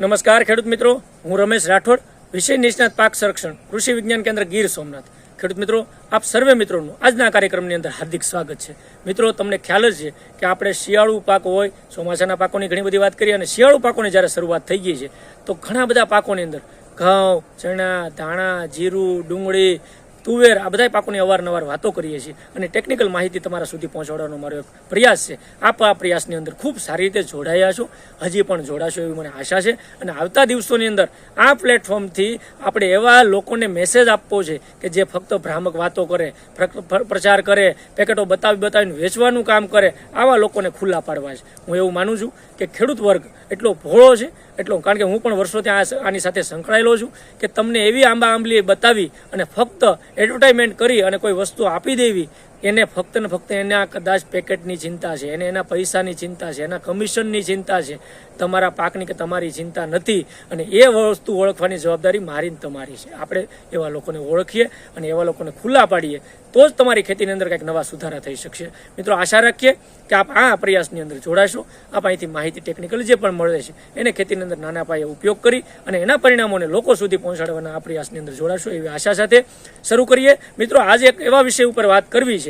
નમસ્કાર ખેડૂત મિત્રો. હું રમેશ રાઠોડ, વિષય નિષ્ણાત પાક સંરક્ષણ, કૃષિ વિજ્ઞાન કેન્દ્ર ગીર સોમનાથ. ખેડૂત મિત્રો, આપ સર્વે મિત્રોનું આજના કાર્યક્રમની અંદર હાર્દિક સ્વાગત છે. મિત્રો, તમને ખ્યાલ જ છે કે આપણે શિયાળુ પાક હોય, ચોમાસાના પાકોની ઘણી બધી વાત કરીએ અને શિયાળુ પાકોની જ્યારે શરૂઆત થઈ ગઈ છે, તો ઘણા બધા પાકોની અંદર ઘઉં, ચણા, ધાણા, જીરું, ડુંગળી તુવેર આ બધા પાકોની અવારનવાર વાતો કરીએ છીએ અને ટેકનિકલ માહિતી તમારા સુધી પહોંચાડવાનો મારો એક પ્રયાસ છે. આપ આ પ્રયાસની અંદર ખૂબ સારી રીતે જોડાયા છો. હજી પણ જોડાશો એવી મને આશા છે. અને આવતા દિવસોની અંદર આ પ્લેટફોર્મથી આપણે એવા લોકોને મેસેજ આપવો છે કે જે ફક્ત ભ્રામક વાતો કરે પ્ર- પ્ર- પ્રચાર કરે, પેકેટો બતાવી બતાવીને વેચવાનું કામ કરે, આવા લોકોને ખુલ્લા પાડવા છે. હું એવું માનું છું કે ખેડૂત વર્ગ એટલો ભોળો છે એટલો, કારણ કે હું પણ વર્ષોથી ત્યાં આની સાથે સંકળાયેલો છું કે તમને એવી આંબા આંબલી બતાવી અને ફક્ત એડવર્ટાઇઝમેન્ટ કરી અને કોઈ વસ્તુ આપી દેવી એને ફક્ત ને ફક્ત એના કદાચ પેકેટની ચિંતા છે, એને એના પૈસાની ચિંતા છે, એના કમિશનની ચિંતા છે, તમારા પાકની કે તમારી ચિંતા નથી અને એ વસ્તુ ઓળખવાની જવાબદારી મારી તમારી છે. આપણે એવા લોકોને ઓળખીએ અને એવા લોકોને ખુલ્લા પાડીએ, તો જ તમારી ખેતીની અંદર કંઈક નવા સુધારા થઈ શકશે. મિત્રો, આશા રાખીએ કે આપ આ પ્રયાસની અંદર જોડાશો. આપ અહીંથી માહિતી ટેકનિકલ જે પણ મળે છે, એને ખેતીની અંદર નાના પાયે ઉપયોગ કરી અને એના પરિણામોને લોકો સુધી પહોંચાડવાના આ પ્રયાસની અંદર જોડાશો એવી આશા સાથે શરૂ કરીએ. મિત્રો, આજે એક એવા વિષય ઉપર વાત કરવી છે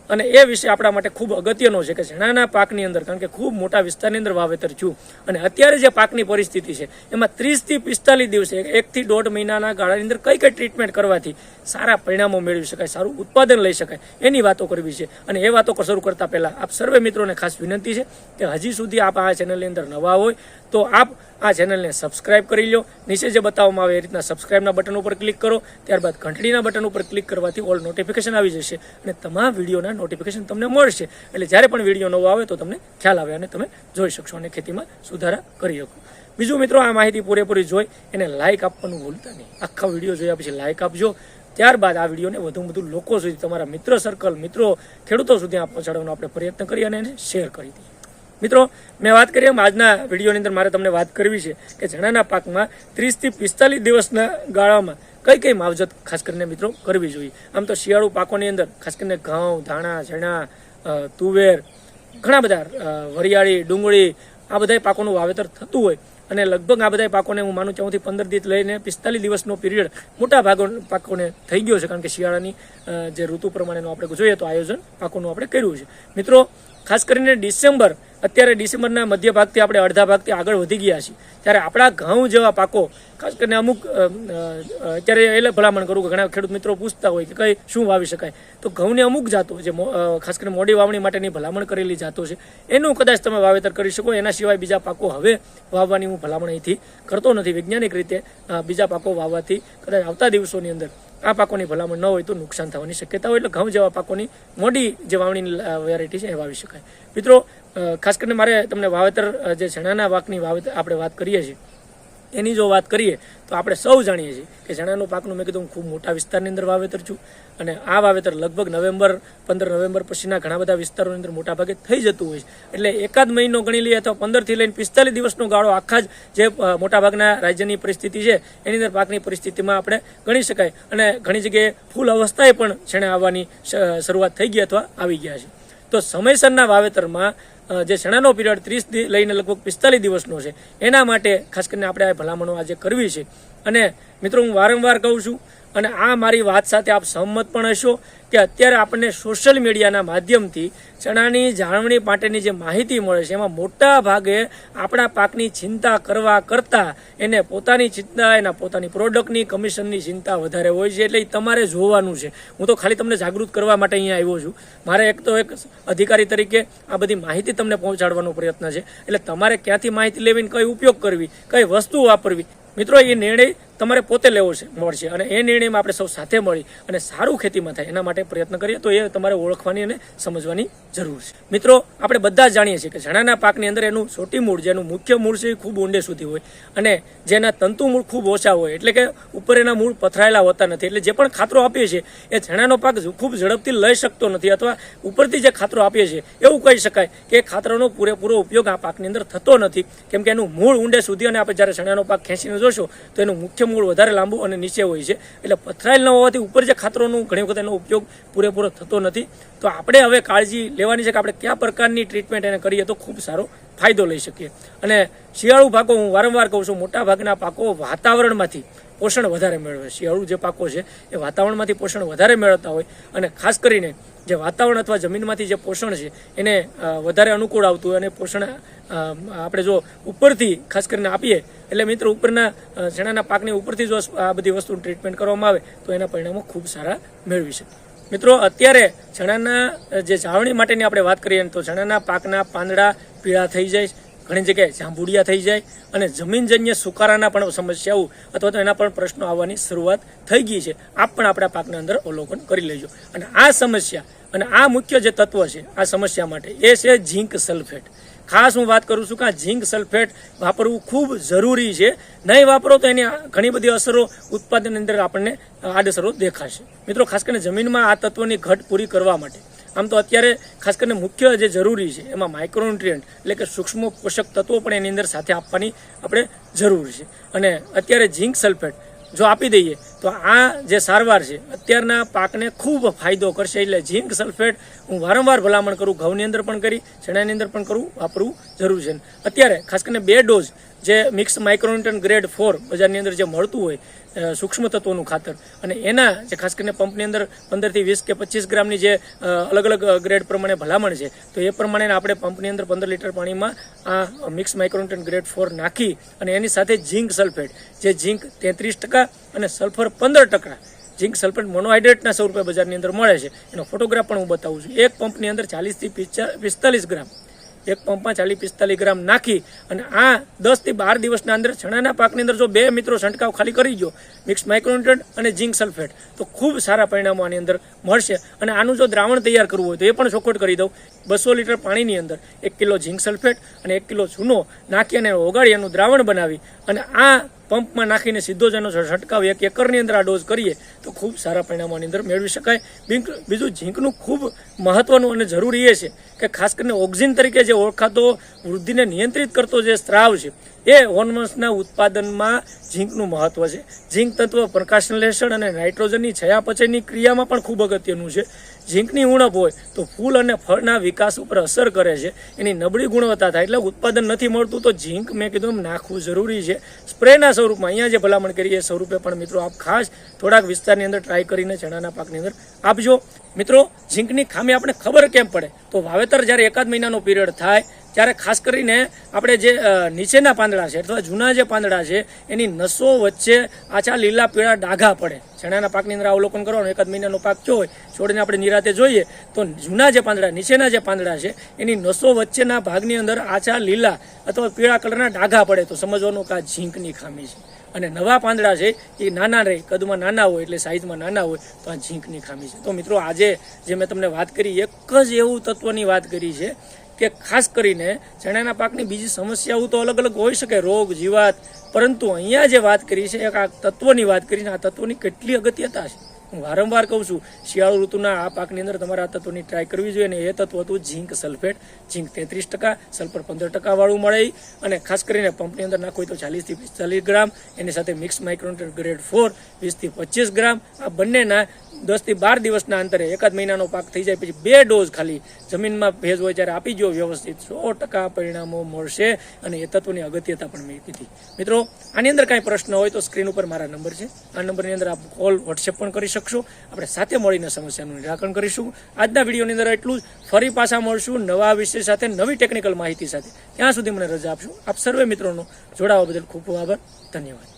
અને એ વિષય આપણા માટે ખૂબ અગત્યનો છે કે ચણાના પાકની અંદર, કારણ કે ખૂબ મોટા વિસ્તારની અંદર વાવેતર થયું. અને અત્યારે જે પાકની પરિસ્થિતિ છે, એમાં ત્રીસથી પિસ્તાલીસ દિવસે એકથી દોઢ મહિનાના ગાળાની અંદર કઈ કઈ ટ્રીટમેન્ટ કરવાથી સારા પરિણામો મેળવી શકાય, સારું ઉત્પાદન લઈ શકાય, એની વાતો કરવી છે. અને એ વાતો શરૂ કરતા પહેલાં આપ સર્વે મિત્રોને ખાસ વિનંતી છે કે હજી સુધી આપ આ ચેનલની અંદર નવા હોય, તો આપ આ ચેનલને સબસ્ક્રાઇબ કરી લો નીચે જે બતાવવામાં આવે એ રીતના સબસ્ક્રાઇબના બટન ઉપર ક્લિક કરો. ત્યારબાદ ઘંટડીના બટન ઉપર ક્લિક કરવાથી ઓલ નોટિફિકેશન આવી જશે. અને તમામ વિડીયોના નોટિફિકેશન તમને મળશે. એટલે જ્યારે પણ વીડિયો નવો આવે તો તમને ખ્યાલ આવે અને તમે જોઈ શકશો અને ખેતીમાં સુધારા કરી શકો. બીજું મિત્રો, આ માહિતી પૂરેપૂરી જોઈ એને લાઇક આપવાનું ભૂલતા નહીં. આખા વીડિયો જોયા પછી લાઇક આપજો. ત્યારબાદ આ વિડીયોને વધુ વધુ લોકો સુધી, તમારા મિત્ર સર્કલ મિત્રો, ખેડૂતો સુધી આ પહોંચાડવાનો આપણે પ્રયત્ન કરીએ અને એને શેર કરી દઈએ. મિત્રો, મેં વાત કરી એમ, આજના વિડીયોની અંદર મારે તમને વાત કરવી છે કે ચણાના પાકમાં ત્રીસથી પિસ્તાલીસ દિવસના ગાળામાં કઈ કઈ માવજત ખાસ કરીને મિત્રો કરવી જોઈએ? આમ તો શિયાળુ પાકોની અંદર ખાસ કરીને ઘઉં, ધાણા, ઝણા તુવેર, ઘણા બધા વરિયાળી, ડુંગળી, આ બધા પાકોનું વાવેતર થતું હોય અને લગભગ આ બધા પાકોને હું માનું ચૌદથી પંદર દિવસ લઈને પિસ્તાલીસ દિવસનો પિરિયડ મોટા ભાગો પાકોને થઈ ગયો છે. કારણ કે શિયાળાની જે ઋતુ પ્રમાણેનું આપણે જોઈએ તો આયોજન પાકોનું આપણે કર્યું છે. મિત્રો ખાસ કરીને ડિસેમ્બર, અત્યારે ડિસેમ્બરના મધ્ય ભાગથી આપણે અડધા ભાગથી આગળ વધી ગયા છીએ. ત્યારે આપણા ઘઉં જેવા પાકો, ખાસ કરીને અમુક અત્યારે એટલે ભલામણ કરું કે ઘણા ખેડૂત મિત્રો પૂછતા હોય કે કઈ, શું વાવી શકાય? તો ઘઉંની અમુક જાતો જે ખાસ કરીને મોડી વાવણી માટેની ભલામણ કરેલી જાતો છે, એનું કદાચ તમે વાવેતર કરી શકો, એના સિવાય બીજા પાકો હવે વાવવાની હું ભલામણ અહીંથી કરતો નથી. વૈજ્ઞાનિક રીતે બીજા પાકો વાવવાથી કદાચ આવતા દિવસોની અંદર આ પાકોની ભલામણ ન હોય તો નુકસાન થવાની શક્યતા હોય. એટલે ઘઉં જેવા પાકોની મોડી જે વાવણીની વેરાયટી છે એ વાવી શકાય. મિત્રો ખાસ કરીને મારે તમને વાવેતર જે ચણાના પાકની વાવેતર આપણે વાત કરીએ છીએ એની જો વાત કરીએ, તો આપણે સૌ જાણીએ છીએ કે ચણાનું પાકનું મેં કીધું, હું ખૂબ મોટા વિસ્તારની અંદર વાવેતર છું અને આ વાવેતર લગભગ નવેમ્બર, પંદર નવેમ્બર પછીના ઘણા બધા વિસ્તારોની અંદર મોટા ભાગે થઈ જતું હોય છે. એટલે એકાદ મહિનો ગણી લઈએ અથવા પંદરથી લઈને પિસ્તાલીસ દિવસનો ગાળો આખા જ જે મોટાભાગના રાજ્યની પરિસ્થિતિ છે, એની અંદર પાકની પરિસ્થિતિમાં આપણે ગણી શકાય. અને ઘણી જગ્યાએ ફૂલ અવસ્થાએ પણ છેણે આવવાની શરૂઆત થઈ ગઈ અથવા આવી ગયા છે. તો સમયસરના વાવેતરમાં જે ચણાનો પીરિયડ ત્રીસ લઈને લગભગ પિસ્તાલીસ દિવસનો છે, એના માટે ખાસ કરીને આપણે આ ભલામણો આજે કરવી છે. અને મિત્રો, હું વારંવાર કહું છું અને આ મારી વાત સાથે આપ સહમત પણ હશો કે અત્યારે આપણને સોશિયલ મીડિયાના માધ્યમથી ચણાની જાળવણી માટેની જે માહિતી મળે છે, એમાં મોટા ભાગે આપણા પાકની ચિંતા કરવા કરતાં એને પોતાની ચિંતા, એના પોતાની પ્રોડક્ટની કમિશનની ચિંતા વધારે હોય છે, એટલે તમારે જોવાનું છે. હું તો ખાલી તમને જાગૃત કરવા માટે અહીંયા આવ્યો છું. મારે એક તો એક અધિકારી તરીકે આ બધી માહિતી તમને પહોંચાડવાનો પ્રયત્ન છે. એટલે તમારે ક્યાંથી માહિતી લેવી કઈ ઉપયોગ કરવી, કઈ વસ્તુ વાપરવી મિત્રો, એ નિર્ણય તમારે પોતે લેવો છે, મળશે. અને એ નિર્ણયમાં આપણે સૌ સાથે મળી અને સારું ખેતીમાં થાય, એના માટે પ્રયત્ન કરીએ, તો એ તમારે ઓળખવાની અને સમજવાની જરૂર છે. મિત્રો, આપણે બધા જાણીએ છીએ કે ચણાના પાકની અંદર એનું છોટી મૂળ, જેનું મુખ્ય મૂળ છે એ ખૂબ ઊંડે સુધી હોય અને જેના તંતુ મૂળ ખૂબ ઓછા હોય, એટલે કે ઉપર એના મૂળ પથરાયેલા હોતા નથી, એટલે જે પણ ખાતરો આપીએ છીએ, એ ચણાનો પાક ખૂબ ઝડપથી લઈ શકતો નથી અથવા ઉપરથી જે ખાતરો આપીએ છીએ, એવું કહી શકાય કે એ ખાતરોનો પૂરેપૂરો ઉપયોગ આ પાકની અંદર થતો નથી. કેમ કે એનું મૂળ ઊંડે સુધી અને આપણે જ્યારે ચણાનો પાક ખેંચીને જોશો તો એનું મુખ્ય મૂળ વધારે લાંબુ અને નીચે હોય છે. એટલે પથરાયેલ ન હોવાથી ઉપર જે ખાતરોનું ઘણી વખત એનો ઉપયોગ પૂરેપૂરો થતો નથી. તો આપણે હવે કાળજી લેવાની છે કે આપણે કયા પ્રકારની ટ્રીટમેન્ટ એને કરીએ તો ખૂબ સારો ફાયદો લઈ શકીએ. અને શિયાળુ પાકો હું વારંવાર કહું છું, મોટા ભાગના પાકો વાતાવરણમાંથી પોષણ વધારે મેળવે શિયાળુ જે પાકો છે, એ વાતાવરણમાંથી પોષણ વધારે મેળવતા હોય અને ખાસ કરીને જે વાતાવરણ અથવા જમીનમાંથી જે પોષણ છે, એને વધારે અનુકૂળ આવતું હોય અને પોષણ આપણે જો ઉપરથી ખાસ કરીને આપીએ, એટલે મિત્રો ઉપરના ચણાના પાકની ઉપરથી જો આ બધી વસ્તુનું ટ્રીટમેન્ટ કરવામાં આવે, તો એના પરિણામો ખૂબ સારા મેળવી શકીએ મિત્રો, અત્યારે ચણાના જે જાળવણી માટેની આપણે વાત કરીએ તો ચણાના પાકના પાંદડા પીળા થઈ જાય, ઘણી જગ્યાએ જાંબુડિયા થઈ જાય અને જમીનજન્ય સુકારાના પણ સમસ્યાઓ અથવા તો એના પણ પ્રશ્નો આવવાની શરૂઆત થઈ ગઈ છે. આપ પણ આપણા પાકના અંદર અવલોકન કરી લેજો. અને આ સમસ્યા અને આ મુખ્ય જે તત્વ છે, આ સમસ્યા માટે એ છે ઝીંક સલ્ફેટ. ખાસ હું વાત કરું છું કે આ ઝીંક સલ્ફેટ વાપરવું ખૂબ જરૂરી છે. નહીં વાપરો તો એની ઘણી બધી અસરો ઉત્પાદન અંદર આપણને આડઅસરો દેખાશે. મિત્રો, ખાસ કરીને જમીનમાં આ તત્વની ઘટ પૂરી કરવા માટે. આમ તો અત્યારે ખાસ કરીને મુખ્ય જે જરૂરી છે, એમાં માઇક્રોન્યુટ્રિયન્ટ એટલે કે સૂક્ષ્મ પોષક તત્વો પણ એની અંદર સાથે આપવાની આપણે જરૂર છે. અને અત્યારે ઝીંક સલ્ફેટ જો આપી દઈએ તો આ જે સારવાર છે, અત્યારના પાકને ખૂબ ફાયદો કરશે એટલે ઝીંક સલ્ફેટ હું વારંવાર ભલામણ કરું, ઘઉંની અંદર પણ કરી, ચણાની અંદર પણ કરું, વાપરવું જરૂર છે. અત્યારે ખાસ કરીને બે ડોઝ જે મિક્સ માઇક્રોન્યુટન ગ્રેડ ફોર બજારની અંદર જે મળતું હોય સૂક્ષ્મ તત્વોનું ખાતર અને એના જે ખાસ કરીને પંપની અંદર પંદરથી વીસ કે પચીસ ગ્રામની જે અલગ અલગ ગ્રેડ પ્રમાણે ભલામણ છે, તો એ પ્રમાણે આપણે પંપની અંદર પંદર લીટર પાણીમાં આ મિક્સ માઇક્રોન્યુટન ગ્રેડ ફોર નાખી અને એની સાથે ઝીંક સલ્ફેટ, જે ઝીંક તેત્રીસ ટકા અને સલ્ફર પંદર ટકા ઝીંક સલ્ફેટ મોનોહાઇડ્રેટના સ્વરૂપે બજારની અંદર મળે છે. એનો ફોટોગ્રાફ પણ હું બતાવું છું. એક પંપની અંદર ચાલીસથી પિસ્તાલીસ ગ્રામ. એક પંપમાં ચાલીસ પિસ્તાલીસ ગ્રામ નાખી અને આ દસથી બાર દિવસના અંદર ચણાના પાકની અંદર જો બે મિત્રો છંટકાવ ખાલી કરી ગયો, મિક્સ માઇક્રોન્યુટ્રન્ટ અને ઝીંક સલ્ફેટ, તો ખૂબ સારા પરિણામો આની અંદર મળશે. અને આનું જો દ્રાવણ તૈયાર કરવું હોય તો એ પણ ચોખવટ કરી દઉં. બસો લીટર પાણીની અંદર એક કિલો ઝીંક સલ્ફેટ અને એક કિલો ચૂનો નાખી અને ઓગાળી એનું દ્રાવણ બનાવી અને આ પંપમાં નાખીને સીધો જ એનો છંટકાવ એક એકરની અંદર આ ડોઝ કરીએ, તો ખૂબ સારા પરિણામોની અંદર મેળવી શકાય. બીંક- બીજું ઝીંકનું ખૂબ મહત્વનું અને જરૂરી એ છે કે ખાસ કરીને ઓક્સિજન તરીકે જે ઓળખાતો વૃદ્ધિને નિયંત્રિત કરતો જે સ્ત્રાવ છે, એ હોર્મોન્સના ઉત્પાદનમાં ઝીંકનું મહત્વ છે. ઝીંક તત્વ પ્રકાશલેષણ અને નાઇટ્રોજનની છયાપચયની ક્રિયામાં પણ ખૂબ અગત્યનું છે. ઝીંકની ઉણપ હોય તો ફૂલ અને ફળના વિકાસ ઉપર અસર કરે છે. એની નબળી ગુણવત્તા થાય એટલે ઉત્પાદન નથી મળતું તો ઝીંક મેં કીધું નાખવું જરૂરી છે. સ્પ્રેના સ્વરૂપમાં અહીંયા જે ભલામણ કરીએ એ સ્વરૂપે પણ મિત્રો આપ ખાસ થોડાક વિસ્તારની અંદર ટ્રાય કરીને ચણાના પાકની અંદર આપજો. મિત્રો, ઝીંકની ખામી આપણે ખબર કેમ પડે? તો વાવેતર જ્યારે એકાદ મહિનાનો પીરિયડ થાય ત્યારે ખાસ કરીને આપણે જે નીચેના પાંદડા છે અથવા જૂના જે પાંદડા છે, એની નસો વચ્ચે આછા લીલા પીળા ડાઘા પડે. ચણાના પાકની અંદર અવલોકન કરવાનો એકાદ મહિનાનો પાક થયો હોય, છોડને આપણે નિરાતે જોઈએ, તો જૂના જે પાંદડા, નીચેના જે પાંદડા છે, એની નસો વચ્ચેના ભાગની અંદર આછા લીલા અથવા પીળા કલરના ડાઘા પડે. તો સમજવાનું કે આ ઝીંકની ખામી છે. અને નવા પાંદડા છે, એ નાના રહે કદમાં નાના હોય એટલે સાઈઝમાં નાના હોય, તો આ ઝીંકની ખામી છે. તો મિત્રો, આજે જે મેં તમને વાત કરી, એક જ એવું તત્વની વાત કરી છે કે ખાસ કરીને ચણાના પાકની બીજી સમસ્યાઓ તો અલગ અલગ હોઈ શકે, રોગ, જીવાત. પરંતુ અહીંયા જે વાત કરી છે, એક આ તત્વની વાત કરી છે, આ તત્વની કેટલી અગત્યતા છે? હું વારંવાર કહું છું, શિયાળુ ઋતુના આ પાકની અંદર તમારે આ તત્વની ટ્રાય કરવી જોઈએ અને એ તત્વ હતું ઝીંક સલ્ફેટ. ઝીંક તેત્રીસ ટકા, સલ્ફર પંદર ટકા વાળું મળે અને ખાસ કરીને પંપની અંદર નાખો તો ચાલીસથી પિસ્તાલીસ ગ્રામ, એની સાથે મિક્સ માઇક્રોન્ટર ગ્રેડ ફોર વીસથી પચીસ ગ્રામ. આ બંનેના દસથી બાર દિવસના અંતરે એકાદ મહિનાનો પાક થઈ જાય પછી બે ડોઝ ખાલી જમીનમાં ભેજ હોય ત્યારે આપી જો વ્યવસ્થિત સો ટકા પરિણામો મળશે અને એ તત્વની અગત્યતા પણ મેં કીધી મિત્રો, આની અંદર કાંઈ પ્રશ્ન હોય તો સ્ક્રીન ઉપર મારા નંબર છે. આ નંબરની અંદર આપ કોલ વોટ્સએપ પણ કરી શકશો. આપણે સાથે મળીને સમસ્યાનું નિરાકરણ કરીશું. આજના વિડીયોની અંદર એટલું જ. ફરી પાછા મળશું નવા વિષય સાથે, નવી ટેકનિકલ માહિતી સાથે. ત્યાં સુધી મને રજા આપશો. આપ સર્વે મિત્રોનો જોડાવા બદલ ખૂબ ખૂબ આભાર. ધન્યવાદ.